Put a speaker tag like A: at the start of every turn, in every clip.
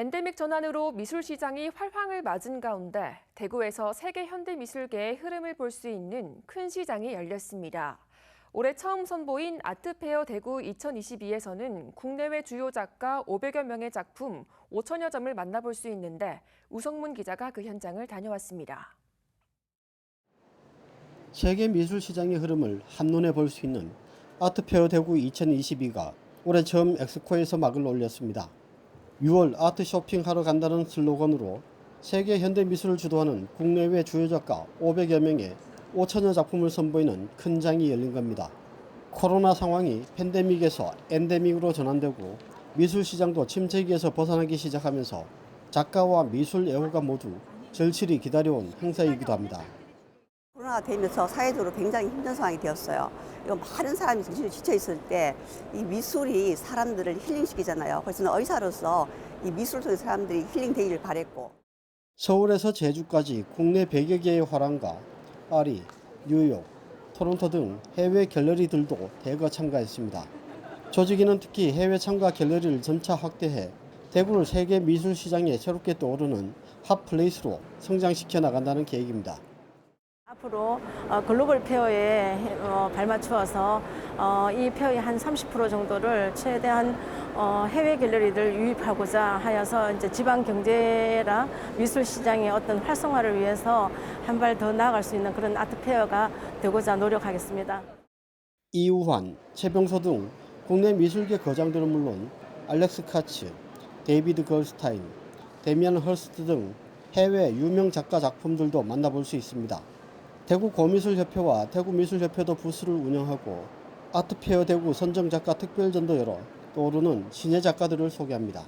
A: 엔데믹 전환으로 미술 시장이 활황을 맞은 가운데 대구에서 세계 현대 미술계의 흐름을 볼 수 있는 큰 시장이 열렸습니다. 올해 처음 선보인 아트페어 대구 2022에서는 국내외 주요 작가 500여 명의 작품 5천여 점을 만나볼 수 있는데 우성문 기자가 그 현장을 다녀왔습니다.
B: 세계 미술 시장의 흐름을 한눈에 볼 수 있는 아트페어 대구 2022가 올해 처음 엑스코에서 막을 올렸습니다. 6월 아트 쇼핑하러 간다는 슬로건으로 세계 현대 미술을 주도하는 국내외 주요 작가 500여 명의 5천여 작품을 선보이는 큰 장이 열린 겁니다. 코로나 상황이 팬데믹에서 엔데믹으로 전환되고 미술 시장도 침체기에서 벗어나기 시작하면서 작가와 미술 애호가 모두 절실히 기다려온 행사이기도 합니다.
C: 코로나가 되면서 사회적으로 굉장히 힘든 상황이 되었어요. 이거 많은 사람이 정신이 지쳐 있을 때 이 미술이 사람들을 힐링시키잖아요. 그래서 저는 의사로서 이 미술 통해 사람들이 힐링되기를 바랬고
B: 서울에서 제주까지 국내 100여 개의 화廊과 파리, 뉴욕, 토론토 등 해외 갤러리들도 대거 참가했습니다. 조직위는 특히 해외 참가 갤러리를 점차 확대해 대구를 세계 미술 시장에 새롭게 떠오르는 핫플레이스로 성장시켜 나간다는 계획입니다.
D: 앞으로 어, 글로벌 페어에 어, 발맞추어서 어, 이 페어의 한 30% 정도를 최대한 어, 해외 갤러리를 유입하고자 하여서 이제 지방 경제라 미술 시장의 어떤 활성화를 위해서 한 발 더 나아갈 수 있는 그런 아트 페어가 되고자 노력하겠습니다.
B: 이우환, 최병서 등 국내 미술계 거장들은 물론 알렉스 카츠, 데이비드 걸스타인, 데미안 헐스트 등 해외 유명 작가 작품들도 만나볼 수 있습니다. 대구 고미술협회와 대구미술협회도 부스를 운영하고 아트페어 대구 선정작가 특별전도 열어 떠오르는 신예 작가들을 소개합니다.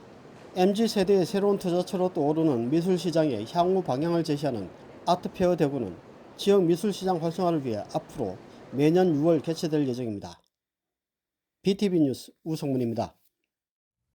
B: MZ세대의 새로운 투자처로 떠오르는 미술시장의 향후 방향을 제시하는 아트페어 대구는 지역 미술시장 활성화를 위해 앞으로 매년 6월 개최될 예정입니다. BTV 뉴스 우성문입니다.